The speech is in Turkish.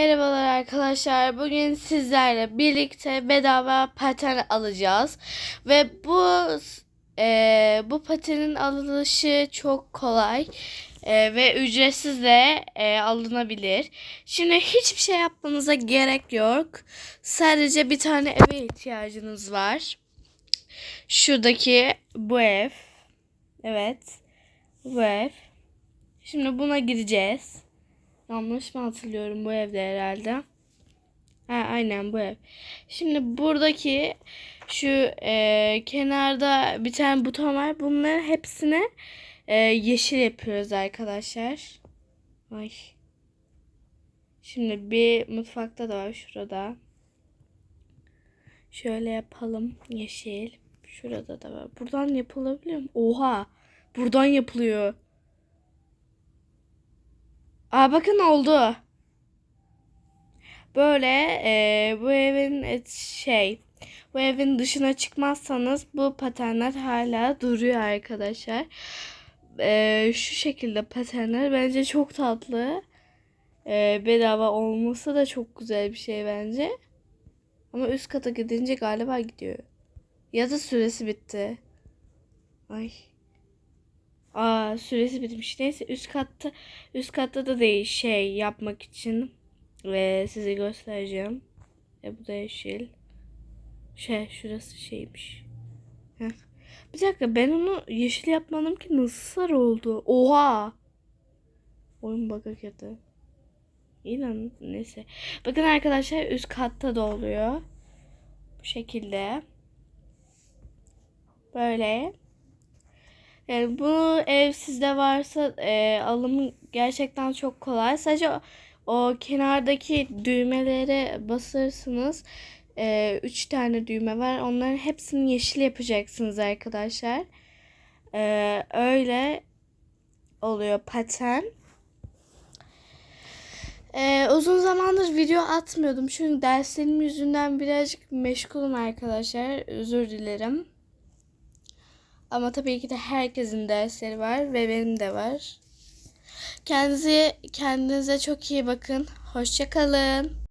Merhabalar arkadaşlar. Bugün sizlerle birlikte bedava paten alacağız. Ve bu e, bu patenin alınışı çok kolay e, ve ücretsiz de e, alınabilir. Şimdi hiçbir şey yapmanıza gerek yok. Sadece bir tane eve ihtiyacınız var. Şuradaki bu ev. Evet. Bu ev. Şimdi buna gideceğiz. Yanlış mı hatırlıyorum bu evde herhalde. Ha, aynen bu ev. Şimdi buradaki şu e, kenarda bir tane buton var. Bunların hepsini e, yeşil yapıyoruz arkadaşlar. Ay. Şimdi bir mutfakta da var şurada. Şöyle yapalım. Yeşil. Şurada da var. Buradan yapılabiliyor mu? Oha. Buradan yapılıyor. Aa bakın oldu. Böyle e, bu evin et- şey bu evin dışına çıkmazsanız bu patenler hala duruyor arkadaşlar. E, şu şekilde patenler bence çok tatlı. E, bedava olması da çok güzel bir şey bence. Ama üst kata gidince galiba gidiyor. Ya süresi bitti. Ay. Aa süresi bitmiş. Neyse üst katta üst katta da değil şey yapmak için ve size göstereceğim. E bu da yeşil. Şey şurası şeymiş. Bir dakika ben onu yeşil yapmadım ki nasıl sarı oldu? Oha. Oyun baka kötü. İyi lan neyse. Bakın arkadaşlar üst katta da oluyor. Bu şekilde. Böyle. Yani bu ev sizde varsa e, alımı gerçekten çok kolay. Sadece o, o kenardaki düğmelere basırsınız. E, üç tane düğme var. Onların hepsini yeşil yapacaksınız arkadaşlar. E, öyle oluyor paten. E, uzun zamandır video atmıyordum. Çünkü derslerim yüzünden birazcık meşgulüm arkadaşlar. Özür dilerim. Ama tabii ki de herkesin dersleri var ve benim de var. Kendinize kendinize çok iyi bakın. Hoşça kalın.